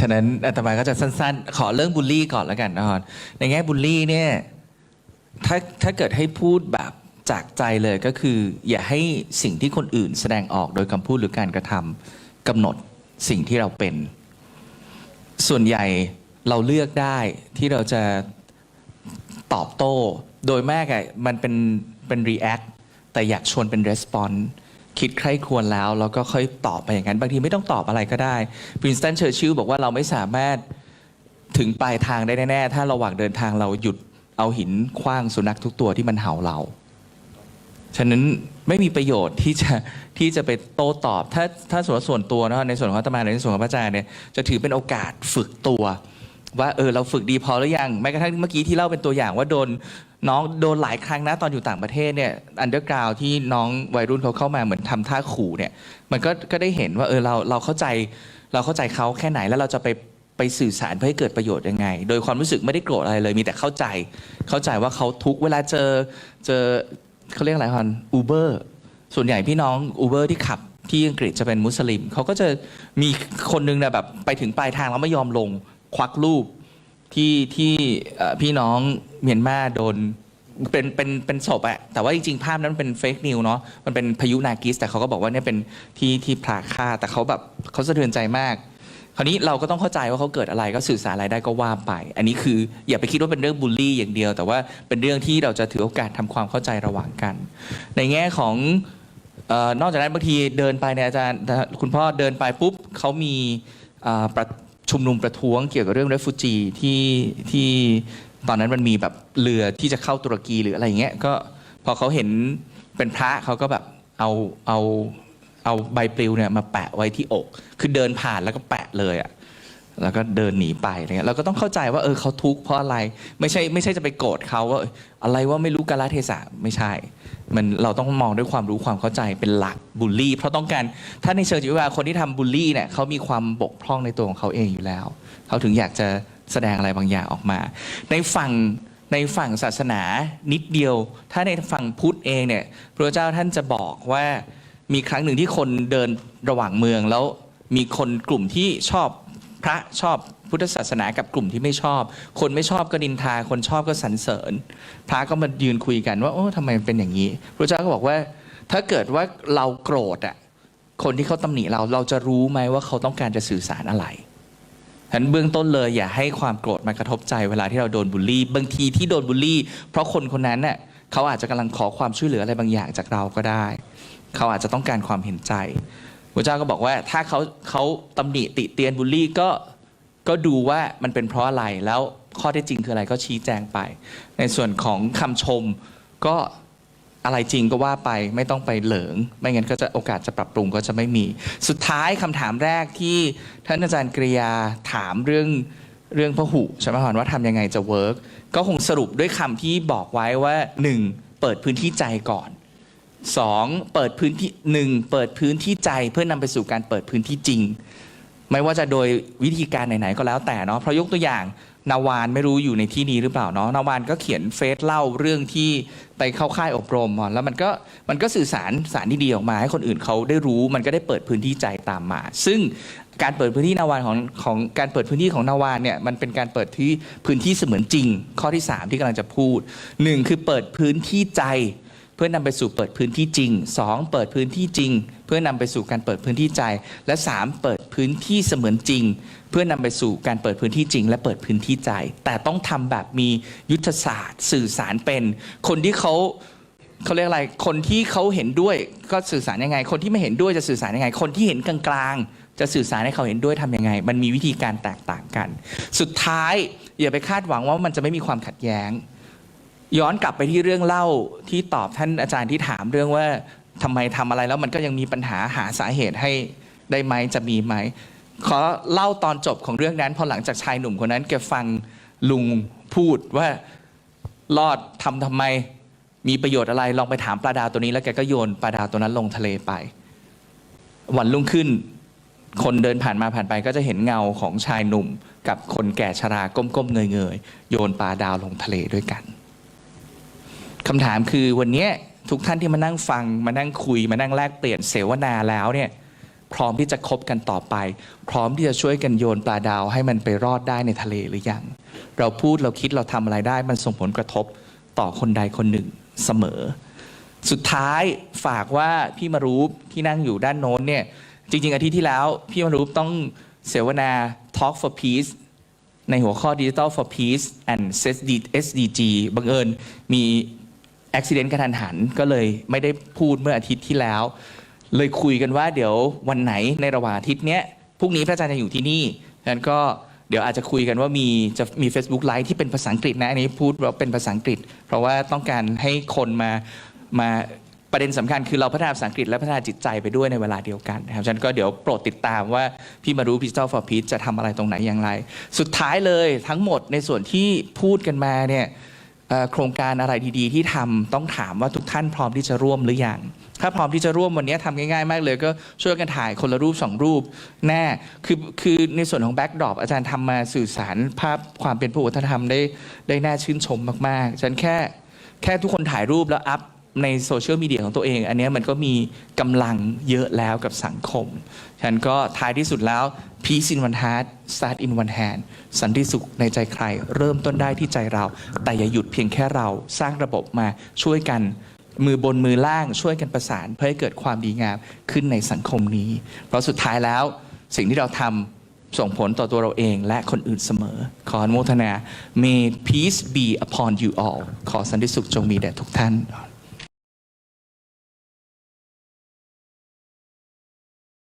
ฉะนั้นอาตมาก็จะสั้นๆ ขอเรื่องบูลลี่ก่อนแล้วกันนะครับในแง่บูลลี่เนี่ยถ้าถ้าเกิดให้พูดแบบจากใจเลยก็คือ อย่าให้สิ่งที่คนอื่นแสดงออกโดยคำพูดหรือการกระทำกำหนดสิ่งที่เราเป็น ส่วนใหญ่เราเลือกได้ที่เราจะตอบโต้ โดยแม่กมันเป็นเป็น react แต่อยากชวนเป็น response คิดใคร่ควญแล้วแล้วก็ค่อยตอบไปอย่างนั้น บางทีไม่ต้องตอบอะไรก็ได้ปรินสตันเชอร์ชิลบอกว่าเราไม่สามารถถึงปลายทางได้แน่ ๆ ถ้าระหว่างเดินทางเราหยุดเอาหินคว้างสุนัขทุกตัวที่มันเห่าเรา ฉะนั้นไม่มีประโยชน์ที่จะที่จะไปโต้ตอบ ถ้าถ้าส่วนส่วนตัวนะในส่วนของอาตมาในส่วนของพระอาจารย์เนี่ยจะถือเป็นโอกาสฝึกตัว ว่าเออเราฝึกดีพอหรือยังแม้กระทั่งเมื่อกี้ที่เล่าเป็นตัวอย่างว่าโดนน้องโดนหลายครั้งนะตอนอยู่ต่างประเทศเนี่ยอันเดอร์กราวที่น้องวัยรุ่นเขาเข้ามาเหมือนทำท่าขู่เนี่ยมันก็ก็ได้เห็นว่าเออเราเราเข้าใจเราเข้าใจเขาแค่ไหนแล้วเราจะไปไปสื่อสารเพื่อให้เกิดประโยชน์ยังไง โดยความรู้สึกไม่ได้โกรธอะไรเลย มีแต่เข้าใจ เข้าใจว่าเขาทุกเวลาเจอเจอเขาเรียกอะไรครับอูเบอร์ส่วนใหญ่พี่น้องอูเบอร์ที่ขับที่อังกฤษจะเป็นมุสลิมเขาก็จะมีคนนึงนะแบบไปถึงปลายทางแล้วไม่ยอมลง ควักรูปที่ที่พี่น้องเมียนมาโดนเป็นเป็นเป็นศพอะแต่ว่าจริงๆ ภาพนั้นเป็นเฟกนิวเนาะมันเป็นพายุนากิส แต่เขาก็บอกว่าเนี่ยเป็นที่ที่พระฆ่าแต่เขาแบบเขาสะเทือนใจมาก คราวนี้เราก็ต้องเข้าใจว่าเขาเกิดอะไรก็สื่อสารอะไรได้ก็ว่าไป อันนี้คืออย่าไปคิดว่าเป็นเรื่องบูลลี่อย่างเดียว แต่ว่าเป็นเรื่องที่เราจะถือโอกาสทำความเข้าใจระหว่างกัน ในแง่ของออนอกจากนั้นบางทีเดินไปเนี่ยอาจารย์คุณพ่อเดินไปปุ๊บเขามีอ่อประ ชุมนุมประท้วงเกี่ยวกับเรื่องเรฟูจีที่ที่ตอนนั้นมันมีแบบเรือที่จะเข้าตุรกีหรืออะไรอย่างเงี้ยก็พอเขาเห็นเป็นพระเขาก็แบบเอาเอาเอาใบปลิวเนี่ยมาแปะไว้ที่อก คือเดินผ่านแล้วก็แปะเลยอะ แล้วก็เดินหนีไปอะไรเงี้ยเราก็ต้องเข้าใจว่าเออเขาทุกข์เพราะอะไรไม่ใช่ไม่ใช่จะไปโกรธเขาว่าอะไรว่าไม่รู้กาลเทศะไม่ใช่ มันเราต้องมองด้วยความรู้ความเข้าใจเป็นหลักบูลลี่ เพราะต้องการถ้าในเชิงจิตวิทยาคนที่ทำบูลลี่เนี่ยเขามีความบกพร่องในตัวของเขาเองอยู่แล้ว เขาถึงอยากจะแสดงอะไรบางอย่างออกมา ในฝั่งในฝั่งศาสนานิดเดียว ถ้าในฝั่งพุทธเองเนี่ยพระเจ้าท่านจะบอกว่ามีครั้งหนึ่งที่คนเดินระหว่างเมืองแล้วมีคนกลุ่มที่ชอบ พระชอบพุทธศาสนากับกลุ่มที่ไม่ชอบ คนไม่ชอบก็ดินทา คนชอบก็สรรเสริญ พระก็มายืนคุยกันว่าโอ้ทำไมมันเป็นอย่างนี้ พระเจ้าก็บอกว่า ถ้าเกิดว่าเราโกรธอะคนที่เขาตำหนิเราเราจะรู้ไหมว่าเขาต้องการจะสื่อสารอะไรฉะนั้นเบื้องต้นเลยอย่าให้ความโกรธมากระทบใจเวลาที่เราโดนบูลลี่ บางทีที่โดนบูลลี่ เพราะคนคนนั้นเน่ะเขาอาจจะกำลังขอความช่วยเหลืออะไรบางอย่างจากเราก็ได้ เขาอาจจะต้องการความเห็นใจ พระเจ้าก็บอกว่าถ้าเขาเขาตำหนิติเตียนบูลลี่ก็ก็ดูว่ามันเป็นเพราะอะไรแล้วข้อเท็จจริงคืออะไรก็ชี้แจงไป ในส่วนของคำชมก็อะไรจริงก็ว่าไปไม่ต้องไปเหลิง ไม่งั้นก็จะโอกาสจะปรับปรุงก็จะไม่มี สุดท้ายคำถามแรกที่ท่านอาจารย์กริยาถามเรื่องเรื่องพหุใช่ไหมครับว่าทำยังไงจะเวิร์กก็คงสรุปด้วยคำที่บอกไว้ว่า 1. เปิดพื้นที่ใจก่อน 2. เปิดพื้นที่หนึ่งเปิดพื้นที่ใจเพื่อนำไปสู่การเปิดพื้นที่จริง ไม่ว่าจะโดยวิธีการไหนๆก็แล้วแต่เนาะเพราะยกตัวอย่างนาวานไม่รู้อยู่ในที่นี้หรือเปล่าเนาะนาวานก็เขียนเฟซเล่าเรื่องที่ไปเข้าค่ายอบรมอะแล้วมันก็มันก็สื่อสารสารที่ดีออกมา ให้คนอื่นเขาได้รู้มันก็ได้เปิดพื้นที่ใจตามมา ซึ่งการเปิดพื้นที่นาวานของของการเปิดพื้นที่ของนาวานเนี่ยมันเป็นการเปิดที่พื้นที่เสมือนจริง ข้อที่สามที่กำลังจะพูดหนึ่งคือเปิดพื้นที่ใจ เพื่อนำไปสู่เปิดพื้นที่จริง 2. เปิดพื้นที่จริง เพื่อนำไปสู่การเปิดพื้นที่ใจ และ 3. เปิดพื้นที่เสมือนจริง เพื่อนำไปสู่การเปิดพื้นที่จริง และเปิดพื้นที่ใจ แต่ต้องทำแบบมียุทธศาสตร์ สื่อสารเป็น คนที่เขาเขาเรียกอะไร คนที่เขาเห็นด้วยก็สื่อสารยังไง คนที่ไม่เห็นด้วยจะสื่อสารยังไง คนที่เห็นกลางๆ จะสื่อสารให้เขาเห็นด้วยทำยังไง มันมีวิธีการแตกต่างกัน สุดท้ายอย่าไปคาดหวังว่ามันจะไม่มีความขัดแย้ง ย้อนกลับไปที่เรื่องเล่าที่ตอบท่านอาจารย์ที่ถามเรื่องว่าทำไมทำอะไรแล้วมันก็ยังมีปัญหาหาสาเหตุให้ได้ไหมจะมีไหมขอเล่าตอนจบของเรื่องนั้นพอหลังจากชายหนุ่มคนนั้นแกฟังลุงพูดว่ารอดทำทำไมมีประโยชน์อะไรลองไปถามปลาดาวตัวนี้แล้วแกก็โยนปลาดาวตัวนั้นลงทะเลไป วันรุ่งขึ้น คนเดินผ่านมาผ่านไปก็จะเห็นเงาของชายหนุ่ม กับคนแก่ชราก้มๆเงยๆโยนปลาดาวลงทะเลด้วยกัน คำถามคือวันนี้ทุกท่านที่มานั่งฟัง มานั่งคุย มานั่งแลกเปลี่ยนเสวนาแล้วเนี่ยพร้อมที่จะคบกันต่อไป พร้อมที่จะช่วยกันโยนปลาดาวให้มันไปรอดได้ในทะเลหรือยัง เราพูดเราคิดเราทำอะไรได้ มันส่งผลกระทบต่อคนใดคนหนึ่งเสมอ สุดท้ายฝากว่าพี่มารูปที่นั่งอยู่ด้านโน้นเนี่ยจริง ๆ อาทิตย์ที่แล้ว พี่มารูปต้องเสวนา Talk for Peace ในหัวข้อ Digital for Peace and SDG บังเอิญมี อุบิเหตุกระทันหันก็เลยไม่ได้พูดเมื่ออาทิตย์ที่แล้ว เลยคุยกันว่าเดี๋ยววันไหนในระหว่างอาทิตย์เนี้ยพรุ่งนี้พระอาจารย์จะอยู่ที่นี่ฉะนั้นก็เดี๋ยวอาจจะคุยกันว่ามีจะมี Facebook Live ที่เป็นภาษาอังกฤษนะอันนี้พูดว่าเป็นภาษาอังกฤษ เพราะว่าต้องการให้คนมามาประเด็นสำคัญคือเราพัฒนาภาษาอังกฤษและพัฒนาจิตใจไปด้วยในเวลาเดียวกันนะครับฉะนันก็เดี๋ยวโปรดติดตามว่าพี่มารู้ Digital for Peace จะทำอะไรตรงไหนอย่างไร สุดท้ายเลยทั้งหมดในส่วนที่พูดกันมาเนี่ย โครงการอะไรดีๆ ที่ทำต้องถามว่าทุกท่านพร้อมที่จะร่วมหรือยังถ้าพร้อมที่จะร่วมวันนี้ทำง่ายๆ มากเลยก็ช่วยกันถ่ายคนละรูปสองรูปแน่คือคือในส่วนของแบ็กดรอปอาจารย์ทำมาสื่อสารภาพความเป็นพระวัฒนธรรมได้ได้น่าชื่นชมมากๆฉันแค่แค่ทุกคนถ่ายรูปแล้วอัพในโซเชียลมีเดียของตัวเอง อันนี้มันก็มีกำลังเยอะแล้วกับสังคม ฉันก็ท้ายที่สุดแล้ว peace in one heart start in one hand สันติสุขในใจใคร เริ่มต้นได้ที่ใจเรา แต่อย่าหยุดเพียงแค่เราสร้างระบบมาช่วยกันมือบนมือล่างช่วยกันประสาน เพื่อให้เกิดความดีงามขึ้นในสังคมนี้ เพราะสุดท้ายแล้วสิ่งที่เราทำส่งผลต่อตัวเราเองและคนอื่นเสมอ ขออนุโมทนา May peace be upon you all ขอสันติสุขจงมีแด่ทุกท่าน